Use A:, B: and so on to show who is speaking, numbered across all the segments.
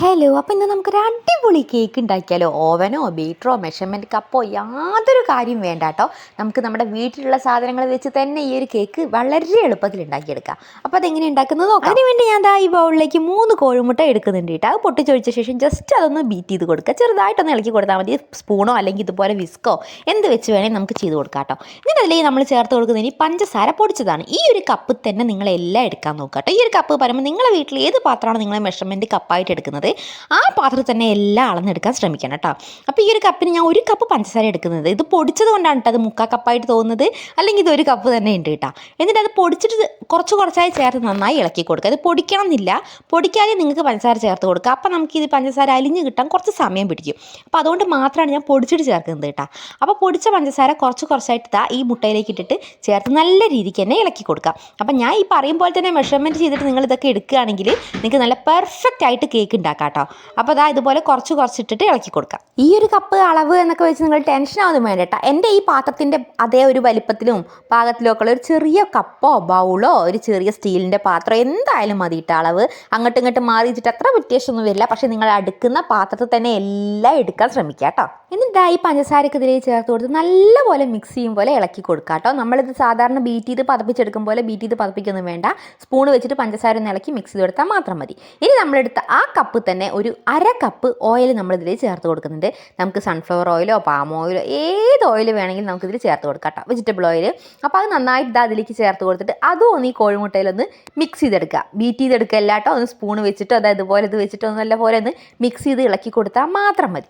A: Hello അപ്പോൾ ഇന്ന് നമുക്കൊരു അടിപൊളി കേക്ക് ഉണ്ടാക്കിയാലോ? ഓവനോ ബീറ്ററോ മെഷർമെന്റ് കപ്പോ യാതൊരു കാര്യം വേണ്ട കേട്ടോ. നമുക്ക് നമ്മുടെ വീട്ടിലുള്ള സാധനങ്ങൾ വെച്ച് തന്നെ ഈ ഒരു കേക്ക് വളരെ എളുപ്പത്തിൽ ഉണ്ടാക്കിയെടുക്കാം. അപ്പോൾ അതെങ്ങനെ ഉണ്ടാക്കുന്നത് നോക്കാം. അതിനുവേണ്ടി ഞാൻ ദാ ഈ ബൗളിലേക്ക് മൂന്ന് കോഴിമുട്ട എടുക്കുന്നുണ്ട് കേട്ടോ. അത് പൊട്ടിച്ചൊഴിച്ച ശേഷം ജസ്റ്റ് അതൊന്ന് ബീറ്റ് ചെയ്ത് കൊടുക്കുക. ചെറുതായിട്ടൊന്ന് ഇളക്കി കൊടുത്താൽ മതി. സ്പൂണോ അല്ലെങ്കിൽ ഇതുപോലെ വിസ്കോ എന്ത് വെച്ച് വേണേൽ നമുക്ക് ചെയ്ത് കൊടുക്കാം കേട്ടോ. എന്നിട്ട് അതിലേക്ക് നമ്മൾ ചേർത്ത് കൊടുക്കുന്നത് ഇനി പഞ്ചസാര പൊടിച്ചതാണ്. ഈ ഒരു കപ്പ് തന്നെ നിങ്ങളെല്ലാം എടുക്കാൻ നോക്കുക കേട്ടോ. ഈ ഒരു കപ്പ് പറയുമ്പോൾ നിങ്ങളുടെ വീട്ടിൽ ഏത് പാത്രമാണ് നിങ്ങൾ മെഷർമെന്റ് കപ്പായിട്ട് എടുക്കുന്നത്? ആ പാത്രത്തിൽ തന്നെ എല്ലാം അളന്നെടുക്കാൻ ശ്രമിക്കണം കേട്ടോ. അപ്പോൾ ഈ ഒരു കപ്പിന് ഞാൻ ഒരു കപ്പ് പഞ്ചസാര എടുക്കുന്നത്. ഇത് പൊടിച്ചത് കൊണ്ടാണ് കേട്ടോ അത് മുക്കാ കപ്പായിട്ട് തോന്നുന്നത്. അല്ലെങ്കിൽ ഇത് ഒരു കപ്പ് തന്നെ ഉണ്ട് കേട്ടോ. എന്നിട്ട് അത് പൊടിച്ചിട്ട് കുറച്ച് കുറച്ചായി ചേർത്ത് നന്നായി ഇളക്കി കൊടുക്കുക. ഇത് പൊടിക്കണം എന്നില്ല പൊടിക്കാതെ നിങ്ങൾക്ക് പഞ്ചസാര ചേർത്ത് കൊടുക്കുക. അപ്പോൾ നമുക്ക് ഇത് പഞ്ചസാര അലിഞ്ഞ് കിട്ടാൻ കുറച്ച് സമയം പിടിക്കും. അപ്പോൾ അതുകൊണ്ട് മാത്രമാണ് ഞാൻ പൊടിച്ചിട്ട് ചേർക്കുന്നത് കേട്ടോ. അപ്പോൾ പൊടിച്ച പഞ്ചസാര കുറച്ച് കുറച്ചായിട്ട് ഇതാ ഈ മുട്ടയിലേക്ക് ഇട്ടിട്ട് ചേർത്ത് നല്ല രീതിക്ക് തന്നെ ഇളക്കി കൊടുക്കുക. അപ്പം ഞാൻ ഈ പറയും പോലെ തന്നെ മെഷർമെന്റ് ചെയ്തിട്ട് നിങ്ങൾ ഇതൊക്കെ എടുക്കുകയാണെങ്കിൽ നിങ്ങൾക്ക് നല്ല പെർഫെക്റ്റ് ആയിട്ട് കേക്ക് ഉണ്ടാക്കാം. കേട്ടോ. അപ്പോൾ അതാ ഇതുപോലെ കുറച്ച് കുറച്ചിട്ടിട്ട് ഇളക്കി കൊടുക്കാം. ഈ ഒരു കപ്പ് അളവ് എന്നൊക്കെ വെച്ച് നിങ്ങൾ ടെൻഷൻ ആവുന്നു വേണ്ട എന്റെ ഈ പാത്രത്തിന്റെ അതേ ഒരു വലിപ്പത്തിലും പാകത്തിലും ഒക്കെ ഉള്ള ഒരു ചെറിയ കപ്പോ ബൗളോ ഒരു ചെറിയ സ്റ്റീലിന്റെ പാത്രം എന്തായാലും മതി കേട്ടോ അളവ്. അങ്ങോട്ടും ഇങ്ങോട്ടും മാറി അത്ര വ്യത്യാസമൊന്നും വരില്ല. പക്ഷേ നിങ്ങൾ അടുക്കുന്ന പാത്രത്തിൽ തന്നെ എല്ലാം എടുക്കാൻ ശ്രമിക്കുക കേട്ടോ. എന്നിട്ട് ഈ പഞ്ചസാരക്ക് ഇതിലേക്ക് ചേർത്ത് കൊടുത്ത് നല്ലപോലെ മിക്സ് ചെയ്യും പോലെ ഇളക്കി കൊടുക്കുക കേട്ടോ നമ്മളിത് സാധാരണ ബീറ്റ് ചെയ്ത് പതപ്പിച്ചെടുക്കും പോലെ ബീറ്റ് ചെയ്ത് പതപ്പിക്കൊന്നും വേണ്ട. സ്പൂൺ വെച്ചിട്ട് പഞ്ചസാര ഒന്ന് ഇളക്കി മിക്സ് ചെയ്ത് കൊടുത്താൽ മാത്രം മതി. ഇനി നമ്മളെടുത്ത ആ കപ്പ് തന്നെ ഒരു അര കപ്പ് ഓയിൽ നമ്മളിതിൽ ചേർത്ത് കൊടുക്കുന്നുണ്ട്. നമുക്ക് സൺഫ്ലവർ ഓയിലോ പാം ഓയിലോ ഏത് ഓയിൽ വേണമെങ്കിലും നമുക്കിതിൽ ചേർത്ത് കൊടുക്കാം കേട്ടോ വെജിറ്റബിൾ ഓയിൽ അപ്പോൾ അത് നന്നായിട്ട് അതിലേക്ക് ചേർത്ത് കൊടുത്തിട്ട് അതും ഒന്ന് ഈ കോഴിമുട്ടയിലൊന്ന് മിക്സ് ചെയ്തെടുക്കുക ബീറ്റ് ചെയ്തെടുക്കുക അല്ലാട്ടോ ഒന്ന് സ്പൂൺ വെച്ചിട്ടോ അതായത് ഇതുപോലെ ഇത് വെച്ചിട്ടോ നല്ല നല്ലപോലെ ഒന്ന് മിക്സ് ചെയ്ത് ഇളക്കി കൊടുത്താൽ മാത്രം മതി.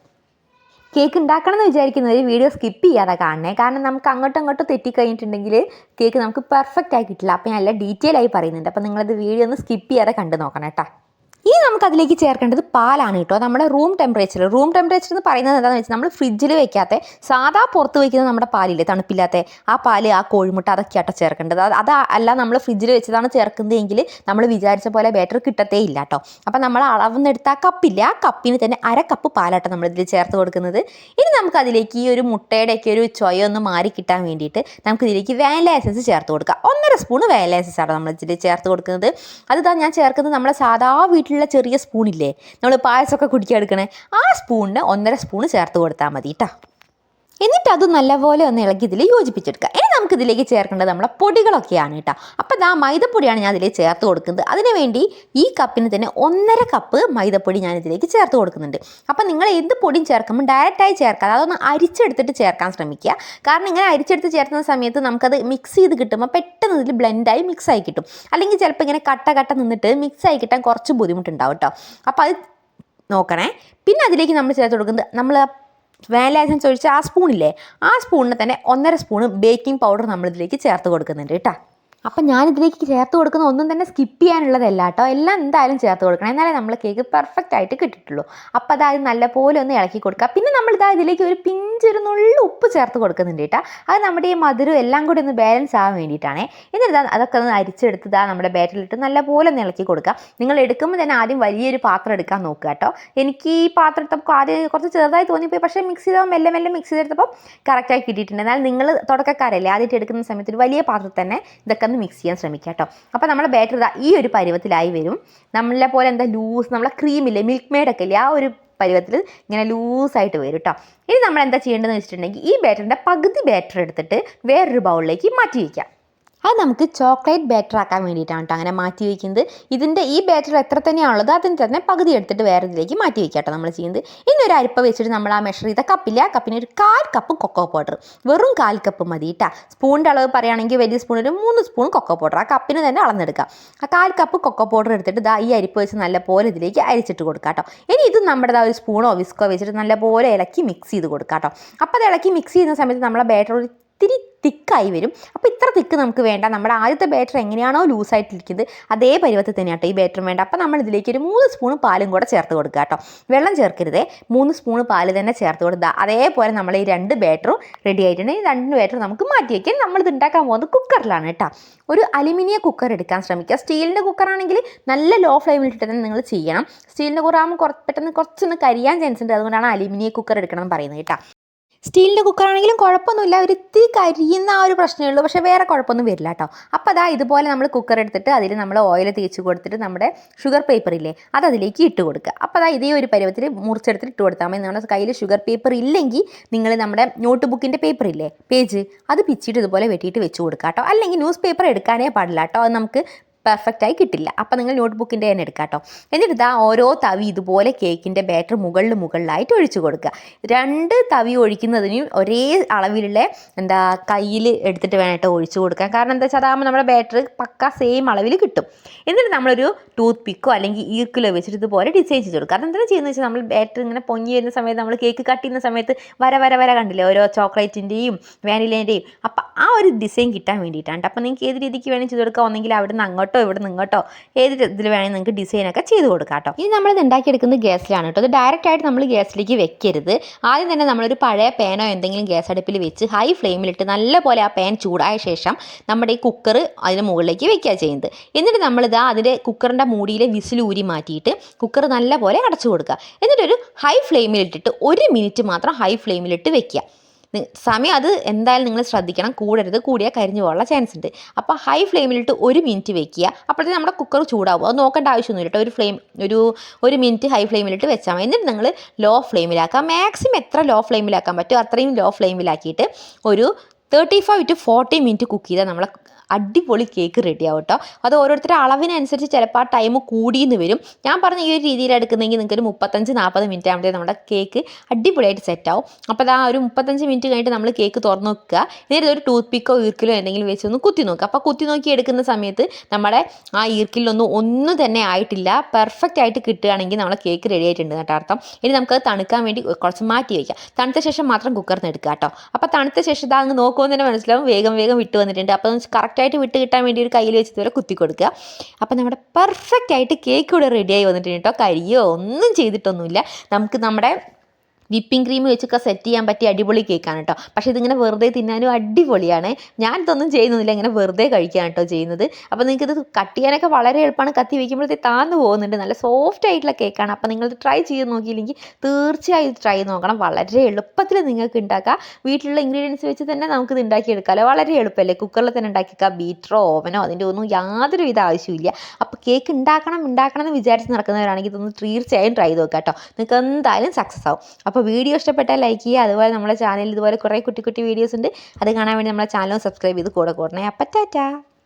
A: കേക്ക് ഉണ്ടാക്കണം എന്ന് വിചാരിക്കുന്നവർ വീഡിയോ സ്കിപ്പ് ചെയ്യാതെ കാണണേ. കാരണം നമുക്ക് അങ്ങോട്ടും അങ്ങോട്ടും തെറ്റിക്കഴിഞ്ഞിട്ടുണ്ടെങ്കിൽ കേക്ക് നമുക്ക് പെർഫെക്റ്റ് ആയി കിട്ടില്ല. അപ്പോൾ ഞാൻ എല്ലാം ഡീറ്റെയിൽ ആയി പറയുന്നുണ്ട്. അപ്പോൾ നിങ്ങളത് വീഡിയോ ഒന്ന് സ്കിപ്പ് ചെയ്യാതെ കണ്ടു നോക്കണം കേട്ടോ. ഇനി നമുക്ക് അതിലേക്ക് ചേർക്കേണ്ടത് പാലാണ് കേട്ടോ. നമ്മുടെ റൂം ടെമ്പറേച്ചർ റൂം ടെമ്പറേച്ചർ എന്ന് പറയുന്നത് എന്താണെന്ന് വെച്ചാൽ നമ്മൾ ഫ്രിഡ്ജിൽ വെക്കാത്ത സാധാ പുറത്ത് വയ്ക്കുന്ന നമ്മുടെ പാലില്ലേ തണുപ്പില്ലാത്ത ആ പാൽ ആ കോഴിമുട്ട അതൊക്കെയാട്ടോ ചേർക്കേണ്ടത്. അത് അല്ല നമ്മൾ ഫ്രിഡ്ജിൽ വെച്ചതാണ് ചേർക്കുന്നതെങ്കിൽ നമ്മൾ വിചാരിച്ച പോലെ ബാറ്റർ കിട്ടത്തേ ഇല്ല കേട്ടോ. അപ്പം നമ്മൾ അളവെന്നെടുത്ത ആ കപ്പില്ല ആ കപ്പിന് തന്നെ അര കപ്പ് പാലാട്ടോ ഇതിൽ ചേർത്ത് കൊടുക്കുന്നത്. ഇനി നമുക്ക് അതിലേക്ക് ഈ ഒരു മുട്ടയുടെയൊക്കെ ഒരു ചൊയ ഒന്ന് മാറി കിട്ടാൻ വേണ്ടിയിട്ട് നമുക്ക് ഇതിലേക്ക് വാനില എസൻസ് ചേർത്ത് കൊടുക്കാം. ഒന്നര സ്പൂൺ വാനില എസൻസ് ആണ് നമ്മൾ ഇതിൽ ചേർത്ത് കൊടുക്കുന്നത്. അത് ഞാൻ ചേർക്കുന്നത് നമ്മളെ സാധാ വീട്ടിലുള്ള ചെറിയ സ്പൂണില്ലേ നമ്മൾ പായസമൊക്കെ കുടിക്കാൻ എടുക്കണേ. ആ സ്പൂണിന് ഒന്നര സ്പൂണ് ചേർത്ത് കൊടുത്താൽ മതി കേട്ടോ എന്നിട്ട് അത് നല്ലപോലെ ഒന്ന് ഇളക്കി ഇതിൽ യോജിപ്പിച്ചെടുക്കുക. ഇനി നമുക്ക് ഇതിലേക്ക് ചേർക്കേണ്ടത് നമ്മുടെ പൊടികളൊക്കെയാണ് കേട്ടോ. അപ്പോൾ ഇതാ മൈദപ്പൊടിയാണ് ഞാൻ ഇതിലേക്ക് ചേർത്ത് കൊടുക്കുന്നത്. അതിനുവേണ്ടി ഈ കപ്പിന് തന്നെ ഒന്നര കപ്പ് മൈദപ്പൊടി ഞാൻ ഇതിലേക്ക് ചേർത്ത് കൊടുക്കുന്നുണ്ട്. അപ്പോൾ നിങ്ങൾ എന്ത് പൊടിയും ചേർക്കുമ്പോൾ ഡയറക്റ്റായി ചേർക്കാതെ അതൊന്ന് അരിച്ചെടുത്തിട്ട് ചേർക്കാൻ ശ്രമിക്കുക. കാരണം ഇങ്ങനെ അരിച്ചെടുത്ത് ചേർക്കുന്ന സമയത്ത് നമുക്കത് മിക്സ് ചെയ്ത് കിട്ടുമ്പോൾ പെട്ടെന്ന് ഇതിൽ ബ്ലെൻഡായി മിക്സ് ആയി കിട്ടും. അല്ലെങ്കിൽ ചിലപ്പോൾ ഇങ്ങനെ കട്ട കട്ട നിന്നിട്ട് മിക്സ് ആയി കിട്ടാൻ കുറച്ച് ബുദ്ധിമുട്ടുണ്ടാവും കേട്ടോ. അപ്പോൾ അത് നോക്കണേ. പിന്നെ അതിലേക്ക് നമ്മൾ ചേർത്ത് കൊടുക്കുന്നത് നമ്മൾ വാനില എസൻസ് ഒഴിച്ച ആ സ്പൂണില്ലേ ആ സ്പൂണിന് തന്നെ ഒന്നര സ്പൂണ് ബേക്കിംഗ് പൗഡർ നമ്മളിതിലേക്ക് ചേർത്ത് കൊടുക്കുന്നുണ്ട് കേട്ടോ. അപ്പം ഞാനിതിലേക്ക് ചേർത്ത് കൊടുക്കുന്ന ഒന്നും തന്നെ സ്കിപ്പ് ചെയ്യാനുള്ളതല്ല കേട്ടോ. എല്ലാം എന്തായാലും ചേർത്ത് കൊടുക്കണം. എന്നാലേ നമ്മൾ കേക്ക് പെർഫെക്റ്റ് ആയിട്ട് കിട്ടിയിട്ടുള്ളൂ. അപ്പം അതായത് നല്ലപോലെ ഒന്ന് ഇളക്കി കൊടുക്കുക പിന്നെ നമ്മൾ ഇതാ ഇതിലേക്ക് ഒരു പിഞ്ചൊരു നുള്ളു ഉപ്പ് ചേർത്ത് കൊടുക്കുന്നുണ്ട് കേട്ടോ. അത് നമ്മുടെ ഈ മധുരം എല്ലാം കൂടി ഒന്ന് ബാലൻസ് ആവാൻ വേണ്ടിയിട്ടാണ്. എന്നിട്ട് അതൊക്കെ ഒന്ന് അരിച്ചെടുത്ത് ഇതാ നമ്മുടെ ബാറ്ററിലിട്ട് നല്ലപോലെ ഒന്ന് ഇളക്കി കൊടുക്കുക നിങ്ങൾ എടുക്കുമ്പോൾ തന്നെ ആദ്യം വലിയൊരു പാത്രം എടുക്കാൻ നോക്കുക കേട്ടോ. എനിക്ക് ഈ പാത്രം എടുത്തപ്പോൾ ആദ്യം കുറച്ച് ചെറുതായി തോന്നിപ്പോയി. പക്ഷേ മിക്സ് ചെയ്താൽ മെല്ലെ മെല്ലെ മിക്സ് ചെയ്തെടുത്തപ്പോൾ കറക്റ്റായി കിട്ടിയിട്ടുണ്ട്. എന്നാൽ നിങ്ങൾ തുടക്കക്കാരല്ലേ ആദ്യമായിട്ട് എടുക്കുന്ന സമയത്ത് ഒരു വലിയ പാത്രത്തിൽ തന്നെ ഇതൊക്കെ ഒന്ന് മിക്സ് ചെയ്യാൻ ശ്രമിക്കുക കേട്ടോ അപ്പോൾ നമ്മുടെ ബാറ്റർ ഇതാ ഈ ഒരു പരുവത്തിലായി വരും. നമ്മളെ പോലെ എന്താ ലൂസ് നമ്മളെ ക്രീമില്ലേ മിൽക്ക് മെയ്ഡൊക്കെ ഇല്ലേ ആ ഒരു പരുവത്തിൽ ഇങ്ങനെ ലൂസായിട്ട് വരും കേട്ടോ ഇനി നമ്മൾ എന്താ ചെയ്യേണ്ടതെന്ന് വെച്ചിട്ടുണ്ടെങ്കിൽ ഈ ബാറ്ററിന്റെ പകുതി ബാറ്റർ എടുത്തിട്ട് വേറൊരു ബൗളിലേക്ക് മാറ്റി വയ്ക്കാം അത് നമുക്ക് ചോക്ലേറ്റ് ബാറ്റർ ആക്കാൻ വേണ്ടിയിട്ടാണ് കേട്ടോ അങ്ങനെ മാറ്റി വയ്ക്കുന്നത് ഇതിന്റെ ഈ ബാറ്റർ എത്ര തന്നെയാണുള്ളത് അതിന് തന്നെ പകുതി എടുത്തിട്ട് വേറെ ഇതിലേക്ക് മാറ്റി വയ്ക്കാം കേട്ടോ നമ്മൾ ചെയ്യുന്നത്. ഇനി ഒരു അരിപ്പ വെച്ചിട്ട് നമ്മൾ ആ മെഷർ ചെയ്ത കപ്പില്ല കപ്പിന് ഒരു കാൽ കപ്പ് കൊക്കോ പൗഡർ വെറും കാൽ കപ്പ് മതി കേട്ടോ സ്പൂണിന്റെ അളവ് പറയുകയാണെങ്കിൽ വലിയ സ്പൂണിൽ മൂന്ന് സ്പൂൺ കൊക്കോ പൗഡർ ആ കപ്പിന് തന്നെ അളന്നെടുക്കാം ആ കാൽ കപ്പ് കൊക്കോ പൗഡർ എടുത്തിട്ട് ദാ ഈ അരിപ്പ് വെച്ച് നല്ലപോലെ ഇതിലേക്ക് അരിച്ചിട്ട് കൊടുക്കാം കേട്ടോ ഇനി ഇത് നമ്മുടെ ദാ ഒരു സ്പൂണോ വിസ്കോ വെച്ചിട്ട് നല്ലപോലെ ഇളക്കി മിക്സ് ചെയ്ത് കൊടുക്കാം കേട്ടോ അപ്പോൾ അത് ഇളക്കി മിക്സ് ചെയ്യുന്ന സമയത്ത് നമ്മളെ ബാറ്റർ ഒരു ഇത്തിരി തിക്കായി വരും. അപ്പോൾ ഇത്ര തിക്ക് നമുക്ക് വേണ്ട. നമ്മുടെ ആദ്യത്തെ ബാറ്റർ എങ്ങനെയാണോ ലൂസായിട്ടിരിക്കുന്നത് അതേ പരുവത്തിൽ തന്നെ കേട്ടോ ഈ ബാറ്ററും വേണ്ട. അപ്പോൾ നമ്മൾ ഇതിലേക്ക് ഒരു മൂന്ന് സ്പൂൺ പാലും കൂടെ ചേർത്ത് കൊടുക്കുക കേട്ടോ. വെള്ളം ചേർക്കരുതേ. മൂന്ന് സ്പൂൺ പാൽ തന്നെ ചേർത്ത് കൊടുക്കുക. അതേപോലെ നമ്മൾ ഈ രണ്ട് ബാറ്ററും റെഡി ആയിട്ടുണ്ട്. ഈ രണ്ട് ബാറ്റർ നമുക്ക് മാറ്റി വയ്ക്കാം നമ്മളിത് ഉണ്ടാക്കാൻ പോകുന്നത് കുക്കറിലാണ് കേട്ടോ. ഒരു അലുമിനിയം കുക്കർ എടുക്കാൻ ശ്രമിക്കുക. സ്റ്റീലിന്റെ കുക്കറാണെങ്കിൽ നല്ല ലോ ഫ്ലെയിമിൽ ഇട്ടിട്ട് തന്നെ നിങ്ങൾ ചെയ്യണം. സ്റ്റീലിന്റെ കുക്കറാകുമ്പോൾ കുറച്ച് പെട്ടെന്ന് കുറച്ചൊന്ന് കരിയാൻ ചാൻസ് ഉണ്ട്. അതുകൊണ്ടാണ് അലുമിനിയം കുക്കർ എടുക്കണം എന്ന് പറയുന്നത് കേട്ടോ. സ്റ്റീലിന്റെ കുക്കറാണെങ്കിലും കുഴപ്പമൊന്നുമില്ല. ഒരു ഇത്തിരി കരിയുന്ന ആ ഒരു പ്രശ്നമേ ഉള്ളൂ. പക്ഷേ വേറെ കുഴപ്പമൊന്നും വരില്ല കേട്ടോ. അപ്പോൾ അതാ ഇതുപോലെ നമ്മൾ കുക്കർ എടുത്തിട്ട് അതിൽ നമ്മൾ ഓയിൽ തേച്ച് കൊടുത്തിട്ട് നമ്മുടെ ഷുഗർ പേപ്പർ ഇല്ലേ അത് അതിലേക്ക് ഇട്ട് കൊടുക്കുക. അപ്പോൾ അതാ ഇതേ ഒരു പരുവത്തിൽ മുറിച്ചെടുത്തിട്ട് ഇട്ട് കൊടുത്താൽ മതി. നമ്മുടെ കയ്യിൽ ഷുഗർ പേപ്പർ ഇല്ലെങ്കിൽ നിങ്ങൾ നമ്മുടെ നോട്ട് ബുക്കിന്റെ പേപ്പർ ഇല്ലേ പേജ് അത് പിച്ചിട്ട് ഇതുപോലെ വെട്ടിയിട്ട് വെച്ച് കൊടുക്കുക കേട്ടോ. അല്ലെങ്കിൽ ന്യൂസ് പേപ്പർ എടുക്കാനേ പാടില്ല കേട്ടോ. അത് നമുക്ക് പെർഫെക്റ്റ് ആയി കിട്ടില്ല. അപ്പോൾ നിങ്ങൾ നോട്ട് ബുക്കിന്റെ തന്നെ എടുക്കുക കേട്ടോ എന്നിട്ട് ഇതാ ഓരോ തവി ഇതുപോലെ കേക്കിന്റെ ബാറ്റർ മുകളിൽ മുകളിലായിട്ട് ഒഴിച്ചു കൊടുക്കുക രണ്ട് തവി ഒഴിക്കുന്നതിന് ഒരേ അളവിലുള്ള എന്താ കയ്യിൽ എടുത്തിട്ട് വേണമായിട്ട് ഒഴിച്ചു കൊടുക്കാൻ. കാരണം എന്താ വെച്ചാൽ അതാകുമ്പോൾ നമ്മുടെ ബാറ്റർ പക്ക സെയിം അളവിൽ കിട്ടും. എന്നിട്ട് നമ്മളൊരു ടൂത്ത് പിക്കോ അല്ലെങ്കിൽ ഈർക്കിലോ വെച്ചിട്ട് ഇതുപോലെ ഡിസൈൻ ചെയ്ത് കൊടുക്കുക അതെന്താ ചെയ്യുന്നത് വെച്ചാൽ നമ്മൾ ബാറ്റർ ഇങ്ങനെ പൊങ്ങി വരുന്ന സമയത്ത് നമ്മൾ കേക്ക് കട്ട് ചെയ്യുന്ന സമയത്ത് വര വര വര കണ്ടില്ലേ? ഓരോ ചോക്ലേറ്റിന്റെയും വാനിലേന്റെയും അപ്പം ആ ഒരു ഡിസൈൻ കിട്ടാൻ വേണ്ടിയിട്ടാണ് അപ്പോൾ നിങ്ങൾക്ക് ഏത് രീതിക്ക് വേണമെങ്കിൽ ചെയ്ത് കൊടുക്കുക ഒന്നെങ്കിൽ അവിടെ നിന്ന് അങ്ങോട്ടോ ഇവിടെ നിന്ന് ഇങ്ങോട്ടോ ഏത് ഇതിൽ വേണമെങ്കിൽ നിങ്ങൾക്ക് ഡിസൈനൊക്കെ ചെയ്ത് കൊടുക്കാം കേട്ടോ. ഇനി നമ്മളിത് ഉണ്ടാക്കിയെടുക്കുന്നത് ഗ്യാസിലാണ് കേട്ടോ. അത് ഡയറക്റ്റ് ആയിട്ട് നമ്മൾ ഗ്യാസിലേക്ക് വെക്കരുത്. ആദ്യം തന്നെ നമ്മളൊരു പഴയ പാനോ എന്തെങ്കിലും ഗ്യാസ് അടുപ്പിൽ വെച്ച് ഹൈ ഫ്ലെയിമിലിട്ട് നല്ലപോലെ ആ പാൻ ചൂടായ ശേഷം നമ്മുടെ ഈ കുക്കർ അതിന് മുകളിലേക്ക് വെക്കുക ചെയ്യുന്നത്. എന്നിട്ട് നമ്മളിത് അതിന്റെ കുക്കറിന്റെ മൂടിയിലെ വിസിൽ ഊരി മാറ്റിയിട്ട് കുക്കർ നല്ലപോലെ അടച്ചു കൊടുക്കുക. എന്നിട്ടൊരു ഹൈ ഫ്ലെയിമിലിട്ടിട്ട് ഒരു മിനിറ്റ് മാത്രം ഹൈ ഫ്ലെയിമിലിട്ട് വെക്കുക. സമയം അത് എന്തായാലും നിങ്ങൾ ശ്രദ്ധിക്കണം. കൂടരുത്. കൂടിയാൽ കരിഞ്ഞു പോകാനുള്ള ചാൻസ് ഉണ്ട്. അപ്പോൾ ഹൈ ഫ്ലെയിമിലിട്ട് ഒരു മിനിറ്റ് വെക്കുക. അപ്പോഴത്തേക്ക് നമ്മുടെ കുക്കർ ചൂടാവും. അത് നോക്കേണ്ട ആവശ്യമൊന്നുമില്ല കേട്ടോ ഒരു ഫ്ലെയിം ഒരു ഒരു മിനിറ്റ് ഹൈ ഫ്ലെയിമിലിട്ട് വെച്ചാൽ മതി. എന്നിട്ട് നിങ്ങൾ ലോ ഫ്ലെയിമിലാക്കുക മാക്സിമം എത്ര ലോ ഫ്ലെയിമിലാക്കാൻ പറ്റുമോ അത്രയും ലോ ഫ്ലെയിമിലാക്കിയിട്ട് ഒരു thirty five to forty minute cook ചെയ്താൽ നമ്മളെ അടിപൊളി കേക്ക് റെഡി ആവും കേട്ടോ അത് ഓരോരുത്തരുടെ അളവിനനുസരിച്ച് ചിലപ്പോൾ ആ ടൈം കൂടിയെന്ന് വരും. ഞാൻ പറഞ്ഞ ഈ ഒരു രീതിയിൽ എടുക്കുന്നെങ്കിൽ നിങ്ങൾക്ക് ഒരു മുപ്പത്തഞ്ച് നാൽപ്പത് മിനിറ്റ് ആകുമ്പോഴേ നമ്മുടെ കേക്ക് അടിപൊളിയായിട്ട് സെറ്റ് ആവും. അപ്പോൾ അത് ആ ഒരു മുപ്പത്തഞ്ച് മിനിറ്റ് കഴിഞ്ഞിട്ട് നമ്മൾ കേക്ക് തുറന്ന് നോക്കുക എന്നിട്ട് ഒരു ടൂത്ത് പിക്കോ ഈർക്കിലോ എന്തെങ്കിലും വെച്ച് ഒന്ന് കുത്തി നോക്കുക. അപ്പോൾ കുത്തി നോക്കി എടുക്കുന്ന സമയത്ത് നമ്മുടെ ആ ഈർക്കിലൊന്നും ഒന്നും തന്നെ ആയിട്ടില്ല. പെർഫെക്റ്റ് ആയിട്ട് കിട്ടുകയാണെങ്കിൽ നമ്മളെ കേക്ക് റെഡി ആയിട്ടുണ്ട് കേട്ടോ അർത്ഥം. ഇനി നമുക്കത് തണുക്കാൻ വേണ്ടി കുറച്ച് മാറ്റി വയ്ക്കാം തണുത്ത ശേഷം മാത്രം കുക്കറിന് എടുക്കുക കേട്ടോ. അപ്പോൾ തണുത്ത ശേഷം ഇതാ അങ്ങ് നോക്കുമെന്ന് തന്നെ മനസ്സിലാവും. വേഗം വേഗം വിട്ടു വന്നിട്ടുണ്ട്. അപ്പോൾ കറക്റ്റായിട്ട് വിട്ട് കിട്ടാൻ വേണ്ടി ഒരു കയ്യിൽ വെച്ച് ഇതുപോലെ കുത്തി കൊടുക്കുക. അപ്പോൾ നമ്മുടെ പെർഫെക്റ്റ് ആയിട്ട് കേക്ക് ഇവിടെ റെഡിയായി വന്നിട്ടുണ്ട് കേട്ടോ കരിയോ ഒന്നും ചെയ്തിട്ടൊന്നുമില്ല. നമുക്ക് നമ്മുടെ വിപ്പിംഗ് ക്രീം വെച്ചൊക്കെ സെറ്റ് ചെയ്യാൻ പറ്റിയ അടിപൊളി കേക്കാണ് കേട്ടോ പക്ഷേ ഇതിങ്ങനെ വെറുതെ തിന്നാനും അടിപൊളിയാണ്. ഞാൻ ഇതൊന്നും ചെയ്യുന്നില്ല ഇങ്ങനെ വെറുതെ കഴിക്കാൻ കേട്ടോ ചെയ്യുന്നത്. അപ്പോൾ നിങ്ങൾക്ക് ഇത് കട്ട് ചെയ്യാനൊക്കെ വളരെ എളുപ്പമാണ്. കത്തി വയ്ക്കുമ്പോഴത്തേക്ക് താന്ന് പോകുന്നുണ്ട്. നല്ല സോഫ്റ്റ് ആയിട്ടുള്ള കേക്കാണ് അപ്പോൾ നിങ്ങൾ ട്രൈ ചെയ്ത് നോക്കിയില്ലെങ്കിൽ തീർച്ചയായും ട്രൈ നോക്കണം. വളരെ എളുപ്പത്തിൽ നിങ്ങൾക്ക് ഉണ്ടാക്കാം വീട്ടിലുള്ള ഇൻഗ്രീഡിയൻസ് വെച്ച് തന്നെ നമുക്കിത് ഉണ്ടാക്കിയെടുക്കാമല്ലോ വളരെ എളുപ്പമല്ലേ? കുക്കറിൽ തന്നെ ഉണ്ടാക്കിയേക്കാം ബീറ്ററോ ഓവനോ അതിന്റെ ഒന്നും യാതൊരു വിധ ആവശ്യമില്ല അപ്പോൾ കേക്ക് ഉണ്ടാക്കണം ഉണ്ടാക്കണം എന്ന് വിചാരിച്ച് നടക്കുന്നവരാണെങ്കിൽ ഇതൊന്ന് തീർച്ചയായും ട്രൈ ചെയ്ത് നോക്കാം കേട്ടോ നിങ്ങൾക്ക് എന്തായാലും സക്സസ് ആവും. അപ്പോൾ വീഡിയോ ഇഷ്ടപ്പെട്ടാൽ ലൈക്ക് ചെയ്യുക. അതുപോലെ നമ്മുടെ ചാനലിൽ ഇതുപോലെ കുറേ കുട്ടി കുട്ടി വീഡിയോസ് ഉണ്ട്. അത് കാണാൻ വേണ്ടി നമ്മുടെ ചാനൽ സബ്സ്ക്രൈബ് ചെയ്ത് കൂടെ കൂടണേ. അപ്പം ടാറ്റാ.